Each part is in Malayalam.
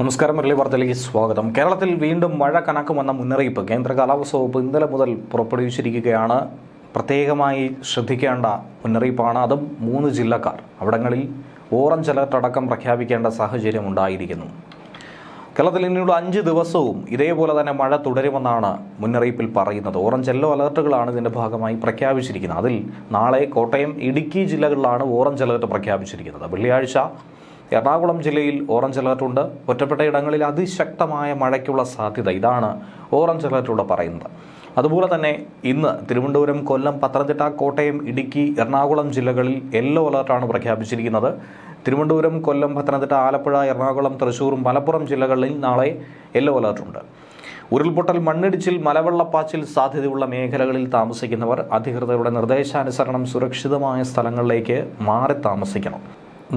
നമസ്കാരം മുരളി വാർത്തയിലേക്ക് സ്വാഗതം. കേരളത്തിൽ വീണ്ടും മഴ കനക്കുമെന്ന മുന്നറിയിപ്പ് കേന്ദ്ര കാലാവസ്ഥ വകുപ്പ് ഇന്നലെ മുതൽ പുറപ്പെടുവിച്ചിരിക്കുകയാണ്. പ്രത്യേകമായി ശ്രദ്ധിക്കേണ്ട മുന്നറിയിപ്പാണ് അതും മൂന്ന് ജില്ലക്കാർ. അവിടങ്ങളിൽ ഓറഞ്ച് അലർട്ട് അടക്കം പ്രഖ്യാപിക്കേണ്ട സാഹചര്യം ഉണ്ടായിരിക്കുന്നു. കേരളത്തിൽ ഇനിയുള്ള അഞ്ച് ദിവസവും ഇതേപോലെ തന്നെ മഴ തുടരുമെന്നാണ് മുന്നറിയിപ്പിൽ പറയുന്നത്. ഓറഞ്ച് യെല്ലോ അലർട്ടുകളാണ് ഇതിന്റെ ഭാഗമായി പ്രഖ്യാപിച്ചിരിക്കുന്നത്. അതിൽ നാളെ കോട്ടയം ഇടുക്കി ജില്ലകളിലാണ് ഓറഞ്ച് അലർട്ട് പ്രഖ്യാപിച്ചിരിക്കുന്നത്. വെള്ളിയാഴ്ച എറണാകുളം ജില്ലയിൽ ഓറഞ്ച് അലർട്ടുണ്ട് ഒറ്റപ്പെട്ട ഇടങ്ങളിൽ അതിശക്തമായ മഴയ്ക്കുള്ള സാധ്യത. ഇതാണ് ഓറഞ്ച് അലർട്ടിലൂടെ പറയുന്നത്. അതുപോലെ തന്നെ ഇന്ന് തിരുവനന്തപുരം കൊല്ലം പത്തനംതിട്ട കോട്ടയം ഇടുക്കി എറണാകുളം ജില്ലകളിൽ യെല്ലോ അലർട്ടാണ് പ്രഖ്യാപിച്ചിരിക്കുന്നത്. തിരുവനന്തപുരം കൊല്ലം പത്തനംതിട്ട ആലപ്പുഴ എറണാകുളം തൃശൂർ മലപ്പുറം ജില്ലകളിൽ നാളെ യെല്ലോ അലർട്ടുണ്ട് ഉരുൾപൊട്ടൽ മണ്ണിടിച്ചിൽ മലവെള്ളപ്പാച്ചിൽ സാധ്യതയുള്ള മേഖലകളിൽ താമസിക്കുന്നവർ അധികൃതരുടെ നിർദ്ദേശാനുസരണം സുരക്ഷിതമായ സ്ഥലങ്ങളിലേക്ക് മാറി താമസിക്കണം.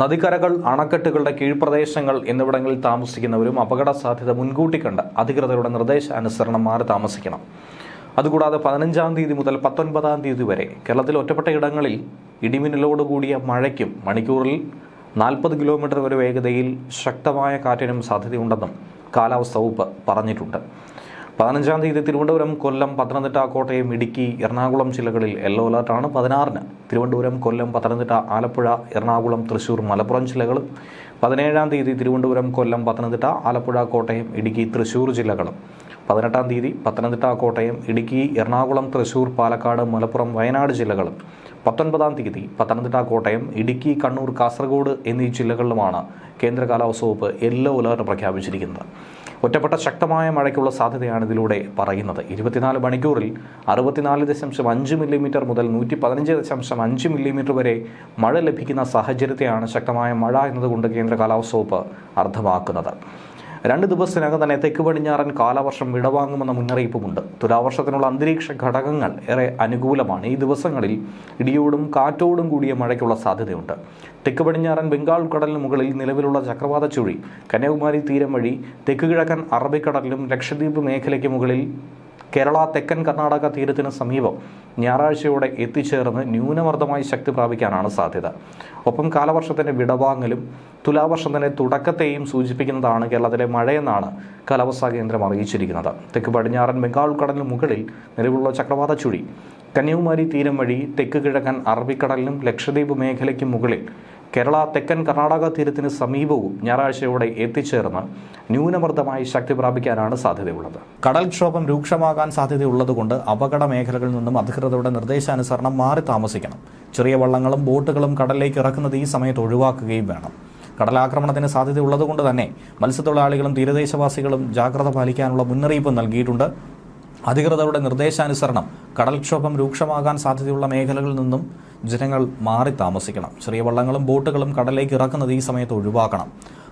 നദിക്കരകൾ അണക്കെട്ടുകളുടെ കീഴ്പ്രദേശങ്ങൾ എന്നിവിടങ്ങളിൽ താമസിക്കുന്നവരും അപകട സാധ്യത മുൻകൂട്ടി കണ്ട് അധികൃതരുടെ നിർദ്ദേശാനുസരണം മാറി താമസിക്കണം. അതുകൂടാതെ പതിനഞ്ചാം തീയതി മുതൽ പത്തൊൻപതാം തീയതി വരെ കേരളത്തിൽ ഒറ്റപ്പെട്ട ഇടങ്ങളിൽ ഇടിമിന്നലോട് കൂടിയ മഴയ്ക്കും മണിക്കൂറിൽ നാൽപ്പത് കിലോമീറ്റർ വരെ വേഗതയിൽ ശക്തമായ കാറ്റിനും സാധ്യതയുണ്ടെന്നും കാലാവസ്ഥ വകുപ്പ് പറഞ്ഞിട്ടുണ്ട്. പതിനഞ്ചാം തീയതി തിരുവനന്തപുരം കൊല്ലം പത്തനംതിട്ട കോട്ടയം ഇടുക്കി എറണാകുളം ജില്ലകളിൽ യെല്ലോ അലർട്ടാണ് പതിനാറിന്. തിരുവനന്തപുരം കൊല്ലം പത്തനംതിട്ട ആലപ്പുഴ എറണാകുളം തൃശൂർ മലപ്പുറം ജില്ലകളും പതിനേഴാം തീയതി തിരുവനന്തപുരം കൊല്ലം പത്തനംതിട്ട ആലപ്പുഴ കോട്ടയം ഇടുക്കി തൃശൂർ ജില്ലകളും. പതിനെട്ടാം തീയതി പത്തനംതിട്ട കോട്ടയം ഇടുക്കി എറണാകുളം തൃശൂർ പാലക്കാട് മലപ്പുറം വയനാട് ജില്ലകളും. പത്തൊൻപതാം തീയതി പത്തനംതിട്ട കോട്ടയം ഇടുക്കി കണ്ണൂർ കാസർഗോഡ് എന്നീ ജില്ലകളിലുമാണ് കേന്ദ്ര കാലാവസ്ഥ വകുപ്പ് യെല്ലോ അലർട്ട് പ്രഖ്യാപിച്ചിരിക്കുന്നത്. ഒറ്റപ്പെട്ട ശക്തമായ മഴയ്ക്കുള്ള സാധ്യതയാണ് ഇതിലൂടെ പറയുന്നത്. ഇരുപത്തിനാല് മണിക്കൂറിൽ അറുപത്തിനാല് ദശാംശം അഞ്ച് മില്ലിമീറ്റർ മുതൽ നൂറ്റി പതിനഞ്ച് ദശാംശം അഞ്ച് മില്ലിമീറ്റർ വരെ മഴ ലഭിക്കുന്ന സാഹചര്യത്തെയാണ് ശക്തമായ മഴ എന്നതുകൊണ്ട് കേന്ദ്ര കാലാവസ്ഥ വകുപ്പ് അർത്ഥമാക്കുന്നത്. രണ്ട് ദിവസത്തിനകം തന്നെ തെക്ക് പടിഞ്ഞാറൻ കാലവർഷം വിടവാങ്ങുമെന്ന മുന്നറിയിപ്പുമുണ്ട്. തുലാവർഷത്തിനുള്ള അന്തരീക്ഷ ഘടകങ്ങൾ ഏറെ അനുകൂലമാണ്. ഈ ദിവസങ്ങളിൽ ഇടിയോടും കാറ്റോടും കൂടിയ മഴയ്ക്കുള്ള സാധ്യതയുണ്ട്. തെക്ക് പടിഞ്ഞാറൻ ബംഗാൾ കടലിന് മുകളിൽ നിലവിലുള്ള ചക്രവാത ചുഴി കന്യാകുമാരി തീരം വഴി തെക്ക് കിഴക്കൻ അറബിക്കടലിലും ലക്ഷദ്വീപ് മേഖലയ്ക്ക് മുകളിൽ കേരള തെക്കൻ കർണാടക തീരത്തിന് സമീപം ഞായറാഴ്ചയോടെ എത്തിച്ചേർന്ന് ന്യൂനമർദ്ദമായി ശക്തി പ്രാപിക്കാനാണ് സാധ്യത. ഒപ്പം കാലവർഷത്തിന്റെ വിടവാങ്ങലും തുലാവർഷത്തിന്റെ തുടക്കത്തെയും സൂചിപ്പിക്കുന്നതാണ് കേരളത്തിലെ മഴയെന്നാണ് കാലാവസ്ഥാ കേന്ദ്രം അറിയിച്ചിരിക്കുന്നത്. തെക്ക് പടിഞ്ഞാറൻ ബംഗാൾ കടലിന് മുകളിൽ നിലവിലുള്ള ചക്രവാത ചുഴി കന്യാകുമാരി തീരം വഴി തെക്ക് കിഴക്കൻ അറബിക്കടലിനും ലക്ഷദ്വീപ് മേഖലയ്ക്കും മുകളിൽ കേരള തെക്കൻ കർണാടക തീരത്തിന് സമീപവും ഞായറാഴ്ചയോടെ എത്തിച്ചേർന്ന് ന്യൂനമർദ്ദമായി ശക്തി പ്രാപിക്കാനാണ് സാധ്യതയുള്ളത്. കടൽക്ഷോഭം രൂക്ഷമാകാൻ സാധ്യതയുള്ളതുകൊണ്ട് അപകട മേഖലകളിൽ നിന്നും അധികൃതരുടെ നിർദ്ദേശാനുസരണം മാറി താമസിക്കണം. ചെറിയ വള്ളങ്ങളും ബോട്ടുകളും കടലിലേക്ക് ഇറക്കുന്നത് ഈ സമയത്ത് ഒഴിവാക്കുകയും വേണം. കടലാക്രമണത്തിന് സാധ്യതയുള്ളതുകൊണ്ട് തന്നെ മത്സ്യത്തൊഴിലാളികളും തീരദേശവാസികളും ജാഗ്രത പാലിക്കാനുള്ള മുന്നറിയിപ്പ് നൽകിയിട്ടുണ്ട്. അധികൃതരുടെ നിർദ്ദേശാനുസരണം കടൽക്ഷോഭം രൂക്ഷമാകാൻ സാധ്യതയുള്ള മേഖലകളിൽ നിന്നും ജനങ്ങൾ മാറി താമസിക്കണം. ചെറിയ വള്ളങ്ങളും ബോട്ടുകളും കടലിലേക്ക് ഇറക്കുന്നത് ഈ സമയത്ത് ഒഴിവാക്കണം.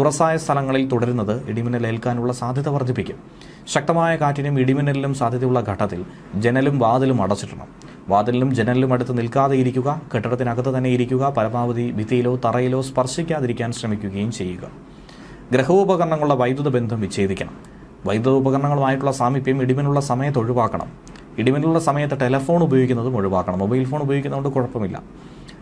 തുറസായ സ്ഥലങ്ങളിൽ തുടരുന്നത് ഇടിമിന്നൽ ഏൽക്കാനുള്ള സാധ്യത വർദ്ധിപ്പിക്കും. ശക്തമായ കാറ്റിനും ഇടിമിന്നലിനും സാധ്യതയുള്ള ഘട്ടത്തിൽ ജനലും വാതിലും അടച്ചിടണം. വാതിലിനും ജനലിലും അടുത്ത് നിൽക്കാതെ ഇരിക്കുക കെട്ടിടത്തിനകത്ത് തന്നെ ഇരിക്കുക പരമാവധി ഭിത്തിയിലോ തറയിലോ സ്പർശിക്കാതിരിക്കാൻ ശ്രമിക്കുകയും ചെയ്യുക. ഗ്രഹോപകരണങ്ങളുടെ വൈദ്യുത ബന്ധം വിച്ഛേദിക്കണം. വൈദ്യുത ഉപകരണങ്ങളുമായിട്ടുള്ള സാമീപ്യം ഇടിമിനുള്ള സമയത്ത് ഒഴിവാക്കണം. ഇടിമിനുള്ള സമയത്ത് ടെലഫോൺ ഉപയോഗിക്കുന്നതും ഒഴിവാക്കണം. മൊബൈൽ ഫോൺ ഉപയോഗിക്കുന്നതുകൊണ്ട് കുഴപ്പമില്ല.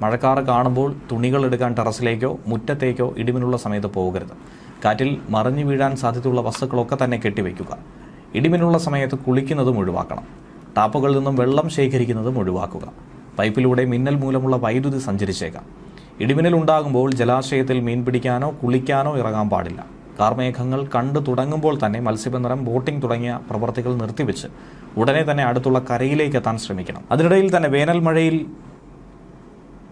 മഴക്കാറ് കാണുമ്പോൾ തുണികൾ എടുക്കാൻ ടെറസിലേക്കോ മുറ്റത്തേക്കോ ഇടിമിനുള്ള സമയത്ത് പോകരുത്. കാറ്റിൽ മറിഞ്ഞു വീഴാൻ സാധ്യതയുള്ള വസ്തുക്കളൊക്കെ തന്നെ കെട്ടിവെക്കുക ഇടിമിനുള്ള സമയത്ത് കുളിക്കുന്നതും ഒഴിവാക്കണം. ടാപ്പുകളിൽ നിന്നും വെള്ളം ശേഖരിക്കുന്നതും ഒഴിവാക്കുക. പൈപ്പിലൂടെ മിന്നൽ മൂലമുള്ള വൈദ്യുതി സഞ്ചരിച്ചേക്കാം. ഇടിമിന്നൽ ഉണ്ടാകുമ്പോൾ ജലാശയത്തിൽ മീൻ പിടിക്കാനോ കുളിക്കാനോ ഇറങ്ങാൻ പാടില്ല. കാർമേഘങ്ങൾ കണ്ടു തുടങ്ങുമ്പോൾ തന്നെ മത്സ്യബന്ധനം ബോട്ടിംഗ് തുടങ്ങിയ പ്രവർത്തികൾ നിർത്തിവെച്ച് ഉടനെ തന്നെ അടുത്തുള്ള കരയിലേക്ക് എത്താൻ ശ്രമിക്കണം. അതിനിടയിൽ തന്നെ വേനൽ മഴയിൽ